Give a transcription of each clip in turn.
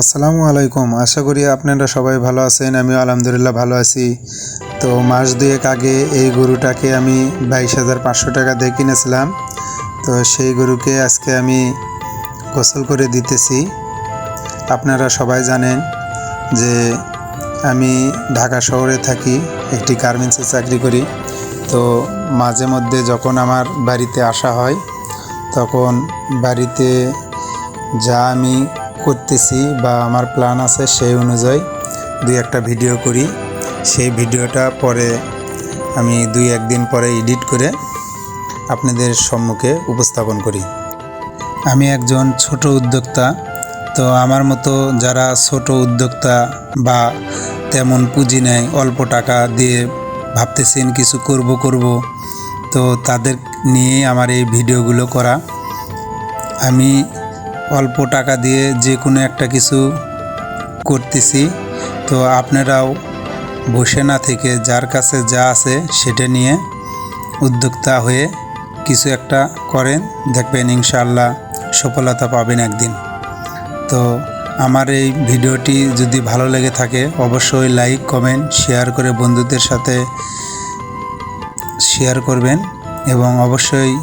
আসসালামু আলাইকুম। আশা করি আপনারা সবাই ভালো আছেন আমি আলহামদুলিল্লাহ ভালো আছি। তো মাস দুয়েক আগে এই গরুটাকে আমি বাইশ হাজার পাঁচশো টাকা দিয়ে কিনেছিলাম। তো সেই গরুকে আজকে আমি গোসল করে দিতেছি। আপনারা সবাই জানেন যে আমি ঢাকা শহরে থাকি, একটি গার্মেন্টসে চাকরি করি। তো মাঝে মধ্যে যখন আমার বাড়িতে আসা হয়, তখন বাড়িতে যা আমি করতেছি বা আমার প্ল্যান আছে সেই অনুযায়ী দুই একটা ভিডিও করি। সেই ভিডিওটা পরে আমি দুই একদিন পরে এডিট করে আপনাদের সম্মুখে উপস্থাপন করি। আমি একজন ছোট উদ্যোক্তা, তো আমার মতো যারা ছোট উদ্যোক্তা বা তেমন পুঁজি নেয় অল্প টাকা দিয়ে ভাবতেছেন কিছু করব করব, তো তাদের নিয়ে আমার এই ভিডিওগুলো করা। আমি অল্প টাকা দিয়ে যে কোনো একটা কিছু করতেছি। তো আপনারাও বসে না থেকে যার কাছে যা আছে সেটা নিয়ে উদ্যোক্তা হয়ে কিছু একটা করেন। দেখবেন ইনশাআল্লাহ সফলতা পাবেন একদিন। তো আমার এই ভিডিওটি যদি ভালো লেগে থাকে অবশ্যই লাইক, কমেন্ট, শেয়ার করে বন্ধুদের সাথে শেয়ার করবেন এবং অবশ্যই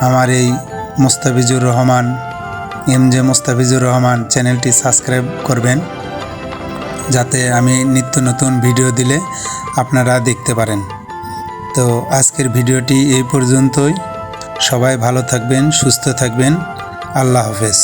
আমার এই মোস্তাফিজুর রহমান এম জে মোস্তাফিজুর রহমান চ্যানেলটি সাবস্ক্রাইব করবেন, যাতে আমি নিত্য নতুন ভিডিও দিলে আপনারা দেখতে পারেন। তো আজকের ভিডিওটি এই পর্যন্তই। সবাই ভালো থাকবেন, সুস্থ থাকবেন। আল্লাহ হাফেজ।